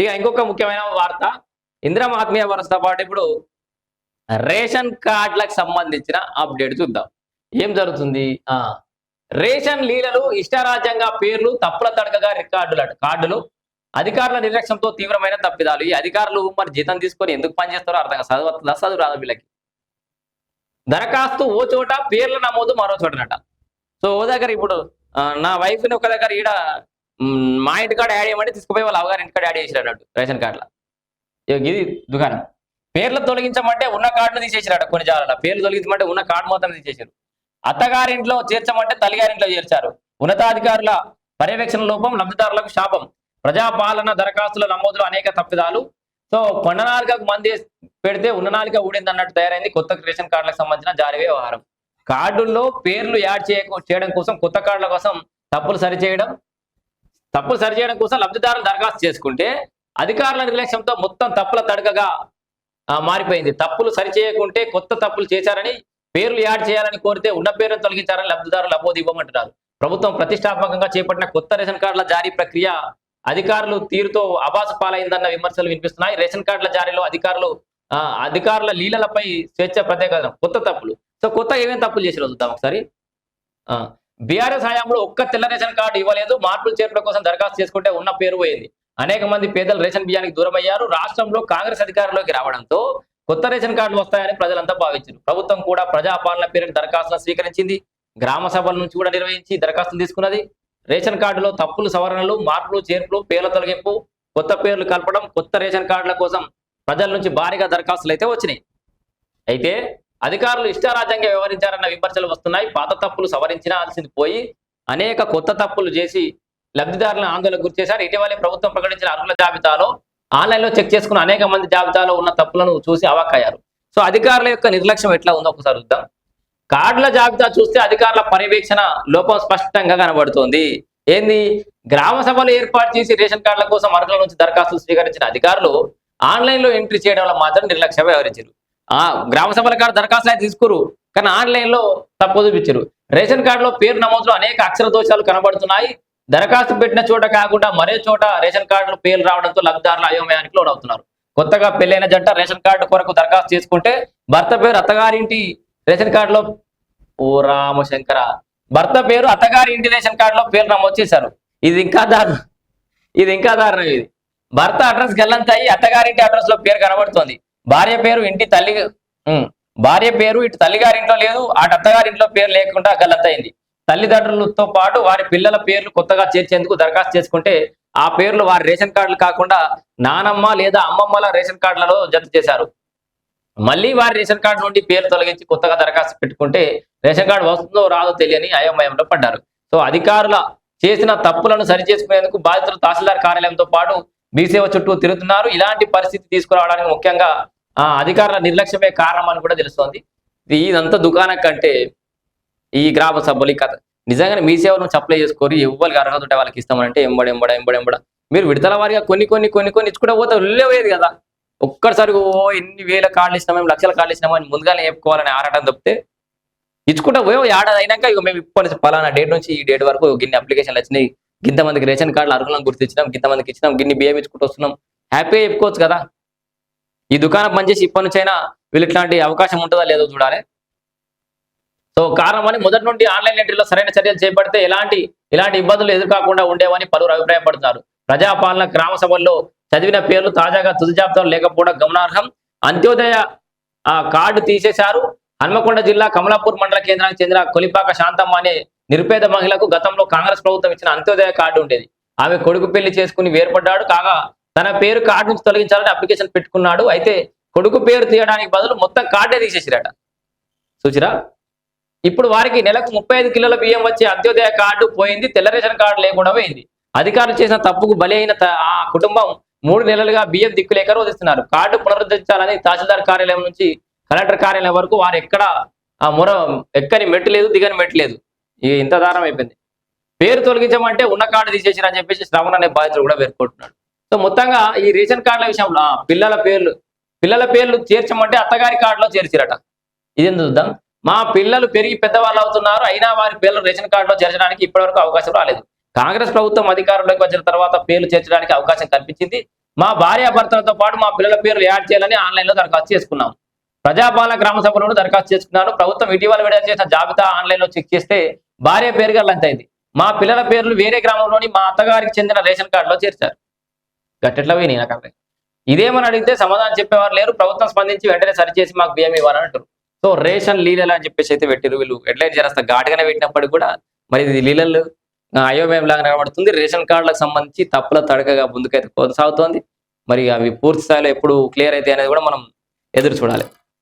ఇక ఇంకొక ముఖ్యమైన వార్త. ఇంద్రమాత్మీయ ఆత్మీయ వరసతో పాటు ఇప్పుడు రేషన్ కార్డులకు సంబంధించిన అప్డేట్ చూద్దాం. ఏం జరుగుతుంది? ఆ రేషన్ లీలలు ఇష్టారాజ్యంగా పేర్లు తప్పుల తడకగా రికార్డులు కార్డులు అధికారుల నిర్లక్ష్యంతో తీవ్రమైన తప్పిదాలు. ఈ అధికారులు మరి జీతం తీసుకొని ఎందుకు పనిచేస్తారో అర్థం చదువుతుందా చదువు రాదు వీళ్ళకి? దరఖాస్తు ఓ చోట పేర్ల నమోదు మరో చోటనట. సో ఓ దగ్గర ఇప్పుడు నా వైఫ్ని ఒక దగ్గర ఈడ మా ఇంటికాడ యాడ్ చేయమంటే తీసుకుపోయి వాళ్ళ అవగారు ఇంటి యాడ్ చేసిరు అన్నట్టు రేషన్ కార్డులో. ఇది దుకాణం. పేర్లు తొలగించమంటే ఉన్న కార్డును తీసేసిరాడు కొన్ని జాగాల పేర్లు తొలగించమంటే ఉన్న కార్డు మొత్తం తీసేసారు అత్తగారింట్లో చేర్చమంటే తల్లిగారింట్లో చేర్చారు. ఉన్నతాధికారుల పర్యవేక్షణ లోపం లబ్ధిదారులకు శాపం. ప్రజాపాలన దరఖాస్తుల నమోదులో అనేక తప్పిదాలు. సో కొండనాలికకు మంది పెడితే ఉన్ననాలిక ఊడింది అన్నట్టు తయారైంది కొత్త రేషన్ కార్డులకు సంబంధించిన జారీ వ్యవహారం. కార్డుల్లో పేర్లు యాడ్ చేయ చేయడం కోసం కొత్త కార్డుల కోసం తప్పులు సరిచేయడం తప్పులు సరిచేయడం కోసం లబ్ధిదారులు దరఖాస్తు చేసుకుంటే అధికారుల నిర్లక్ష్యంతో మొత్తం తప్పుల తడకగా ఆ, మారిపోయింది. తప్పులు సరిచేయకుంటే కొత్త తప్పులు చేశారని పేర్లు యాడ్ చేయాలని కోరితే ఉన్న పేరును తొలగించారని లబ్ధిదారులు అబోధి ఇవ్వమంటున్నారు. ప్రభుత్వం ప్రతిష్టాత్మకంగా చేపట్టిన కొత్త రేషన్ కార్డుల జారీ ప్రక్రియ అధికారులు తీరుతో అబాసు పాలైందన్న విమర్శలు వినిపిస్తున్నాయి. రేషన్ కార్డుల జారీలో అధికారులు ఆ, అధికారుల లీలలపై స్వేచ్ఛ ప్రత్యేక కొత్త తప్పులు. సో కొత్త ఏమేమి తప్పులు చేసి చూద్దాం ఒకసారి. బీఆర్ఎస్ హయాంలో ఒక్క తెల్ల రేషన్ కార్డు ఇవ్వలేదు. మార్పులు చేర్పుల కోసం దరఖాస్తు చేసుకుంటే ఉన్న పేరు పోయింది. అనేక మంది పేదలు రేషన్ బియ్యానికి దూరం అయ్యారు రాష్ట్రంలో కాంగ్రెస్ అధికారంలోకి రావడంతో కొత్త రేషన్ కార్డులు వస్తాయని ప్రజలంతా భావించారు. ప్రభుత్వం కూడా ప్రజాపాలన పేరుని దరఖాస్తులను స్వీకరించింది. గ్రామ సభల నుంచి కూడా నిర్వహించి దరఖాస్తులు తీసుకున్నది. రేషన్ కార్డులో తప్పులు సవరణలు మార్పులు చేర్పులు పేర్ల తొలగింపు కొత్త పేర్లు కలపడం కొత్త రేషన్ కార్డుల కోసం ప్రజల నుంచి భారీగా దరఖాస్తులు అయితే వచ్చినాయి. అయితే అధికారులు ఇష్టారాజ్యంగా వ్యవహరించారన్న విమర్శలు వస్తున్నాయి. పాత తప్పులు సవరించాల్సింది పోయి అనేక కొత్త తప్పులు చేసి లబ్ధిదారులను ఆందోళనకు గురి చేశారు. ఇటీవలే ప్రభుత్వం ప్రకటించిన అర్హుల జాబితాలో ఆన్లైన్లో చెక్ చేసుకున్న అనేక మంది జాబితాలో ఉన్న తప్పులను చూసి అవాక్కయ్యారు సో అధికారుల యొక్క నిర్లక్ష్యం ఎట్లా ఉందో ఒకసారి చూద్దాం. కార్డుల జాబితా చూస్తే అధికారుల పర్యవేక్షణ లోపం స్పష్టంగా కనబడుతోంది. ఏంది? గ్రామ సభలు ఏర్పాటు చేసి రేషన్ కార్డుల కోసం అర్హుల నుంచి దరఖాస్తులు స్వీకరించిన అధికారులు ఆన్లైన్లో ఎంట్రీ ఎంట్రీ చేయడంలో మాత్రం నిర్లక్ష్యం వ్యవహరించారు. గ్రామ సభల కార్డు దరఖాస్తులు అయితే తీసుకురు. కానీ ఆన్లైన్లో తప్పు చూపించారు. రేషన్ కార్డులో పేరు నమోదులో అనేక అక్షర దోషాలు కనబడుతున్నాయి. దరఖాస్తు పెట్టిన చోట కాకుండా మరే చోట రేషన్ కార్డులో పేర్లు రావడంతో లబ్ధిదారులు అయోమయానికి లోడవుతున్నారు కొత్తగా పెళ్ళైన జంట రేషన్ కార్డు కొరకు దరఖాస్తు చేసుకుంటే భర్త పేరు అత్తగారింటి రేషన్ కార్డులో ఓ రామశంకర. భర్త పేరు అత్తగారి ఇంటి రేషన్ కార్డులో పేరు నమోదు చేశారు. ఇది ఇంకా దారుణం. ఇది ఇంకా దారుణం ఇది. భర్త అడ్రస్ గల్లంతాయి అత్తగారింటి అడ్రస్లో పేరు కనబడుతోంది. భార్య పేరు ఇంటి తల్లి భార్య పేరు ఇటు తల్లిగారింట్లో లేదు అటు అత్తగారింట్లో పేరు లేకుండా గల్లంతైంది తల్లిదండ్రులతో పాటు వారి పిల్లల పేర్లు కొత్తగా చేర్చేందుకు దరఖాస్తు చేసుకుంటే ఆ పేర్లు వారి రేషన్ కార్డులు కాకుండా నానమ్మ లేదా అమ్మమ్మల రేషన్ కార్డులలో జత చేశారు. మళ్ళీ వారి రేషన్ కార్డు నుండి పేరు తొలగించి కొత్తగా దరఖాస్తు పెట్టుకుంటే రేషన్ కార్డు వస్తుందో రాదో తెలియని అయోమయంలో పడ్డారు. సో అధికారుల చేసిన తప్పులను సరిచేసుకునేందుకు బాధితులు తహసీల్దార్ కార్యాలయంతో పాటు మీసేవ చుట్టూ తిరుగుతున్నారు. ఇలాంటి పరిస్థితి తీసుకురావడానికి ముఖ్యంగా ఆ అధికారుల నిర్లక్ష్యమే కారణం అని కూడా తెలుస్తోంది. ఇదంతా దుకాణం కంటే ఈ గ్రామ సభలు కథ. నిజంగానే మీ సేవలను సప్లై చేసుకోరు. ఎవ్వరికి అర్హత ఉంటే వాళ్ళకి ఇస్తామంటే ఎంబడ ఎంబడ ఎంబడ ఎంబడ. మీరు విడతల వారిగా కొన్ని కొన్ని కొన్ని కొన్ని ఇచ్చుకుంటే పోతే వెళ్ళేది కదా. ఒక్కసారి ఓ ఎన్ని వేల కార్డులు ఇచ్చినా మేము లక్షల కార్డులు ఇచ్చినామో అని ముందుగానే చెప్పుకోవాలని ఆరాటం తప్పితే ఇచ్చుకుంటా పోయో ఏడాది అయినాక ఇక మేము ఇప్పటి పలానా డేట్ నుంచి ఈ డేట్ వరకు ఇన్ని అప్లికేషన్లు వచ్చినాయి. గింతమందికి రేషన్ కార్డులు అర్హులను గుర్తించినాం గింతమందికి ఇచ్చినాం గిన్ని బియ్యం ఇచ్చుకుంటూ వస్తున్నాం. హ్యాపీగా చెప్పుకోవచ్చు కదా? ఈ దుకాణం పనిచేసి ఇప్పటి నుంచైనా వీళ్ళు ఇట్లాంటి అవకాశం ఉంటుందా లేదో చూడాలి. సో కారణం అని మొదటి నుండి ఆన్లైన్ ఎంట్రీలో సరైన చర్యలు చేపడితే ఎలాంటి ఇలాంటి ఇబ్బందులు ఎదుర్కోకుండా ఉండేవని పలువురు అభిప్రాయపడుతున్నారు ప్రజాపాలన గ్రామ సభల్లో చదివిన పేర్లు తాజాగా తుది జాబితాలు లేకపోవడం గమనార్హం. అంత్యోదయ ఆ కార్డు తీసేశారు. హన్మకొండ జిల్లా కమలాపూర్ మండల కేంద్రానికి చెందిన కొలిపాక శాంతమ్మ అనే నిరుపేద మహిళకు గతంలో కాంగ్రెస్ ప్రభుత్వం ఇచ్చిన అంత్యోదయ కార్డు ఉండేది. ఆమె కొడుకు పెళ్ళి చేసుకుని వేర్పడ్డాడు. కాగా తన పేరు కార్డు నుంచి తొలగించాలని అప్లికేషన్ పెట్టుకున్నాడు. అయితే కొడుకు పేరు తీయడానికి బదులు మొత్తం కార్డే తీసేసిరాట. చూసిరా? ఇప్పుడు వారికి నెలకు ముప్పై ఐదు కిలోల బియ్యం వచ్చే అంత్యోదయ కార్డు పోయింది. తెల్ల రేషన్ కార్డు లేకుండా పోయింది. అధికారులు చేసిన తప్పుకు బలి అయిన త- ఆ కుటుంబం మూడు నెలలుగా బియ్యం దిక్కులేక రోధిస్తున్నారు. కార్డు పునరుద్ధరించాలని తహసీల్దార్ కార్యాలయం నుంచి కలెక్టర్ కార్యాలయం వరకు వారు ఎక్కడ ఆ మొర ఎక్కని మెట్టు లేదు దిగని మెట్టు లేదు. ఇక ఇంత దారం అయిపోయింది. పేరు తొలగించమంటే ఉన్న కార్డు తీసేసిరని చెప్పేసి శ్రవణ్ అనే బాధితుడు కూడా పేర్కొంటున్నాడు. సో మొత్తంగా ఈ రేషన్ కార్డుల విషయంలో పిల్లల పేర్లు పిల్లల పేర్లు చేర్చమంటే అత్తగారి కార్డులో చేర్చిరట. ఇదేం చూద్దాం మా పిల్లలు పెరిగి పెద్దవాళ్ళు అవుతున్నారు అయినా వారి పేర్లు రేషన్ కార్డులో చేర్చడానికి ఇప్పటివరకు అవకాశం రాలేదు. కాంగ్రెస్ ప్రభుత్వం అధికారంలోకి వచ్చిన తర్వాత పేర్లు చేర్చడానికి అవకాశం కల్పించింది. మా భార్యాభర్తలతో పాటు మా పిల్లల పేర్లు యాడ్ చేయాలని ఆన్లైన్లో దరఖాస్తు చేసుకున్నాం ప్రజాపాలన గ్రామ సభలో దరఖాస్తు చేసుకున్నాను. ప్రభుత్వం ఇటీవల విడుదల చేసిన జాబితా ఆన్లైన్లో చెక్ చేస్తే భార్య పేరుగా లంచ్ అయింది. మా పిల్లల పేర్లు వేరే గ్రామంలోని మా అత్తగారికి చెందిన రేషన్ కార్డులో చేర్చారు. గట్టెట్లా పోయి నాకు అర్థం. ఇదేమని అడిగితే సమాధానం చెప్పేవారు లేరు. ప్రభుత్వం స్పందించి వెంటనే సరిచేసి మాకు బియ్యం ఇవ్వాలని అంటారు సో రేషన్ లీలలు అని చెప్పేసి అయితే పెట్టిరు వీళ్ళు. హెడ్లైన్ చేస్తా ఘాటుగానే పెట్టినప్పటికీ కూడా మరి ఇది లీలలు అయోమయం లాగా కనబడుతుంది. రేషన్ కార్డులకు సంబంధించి తప్పుల తడకగా ముందుకైతే కొనసాగుతోంది. మరి అవి పూర్తి స్థాయిలో ఎప్పుడు క్లియర్ అయితే అనేది కూడా మనం ఎదురు చూడాలి.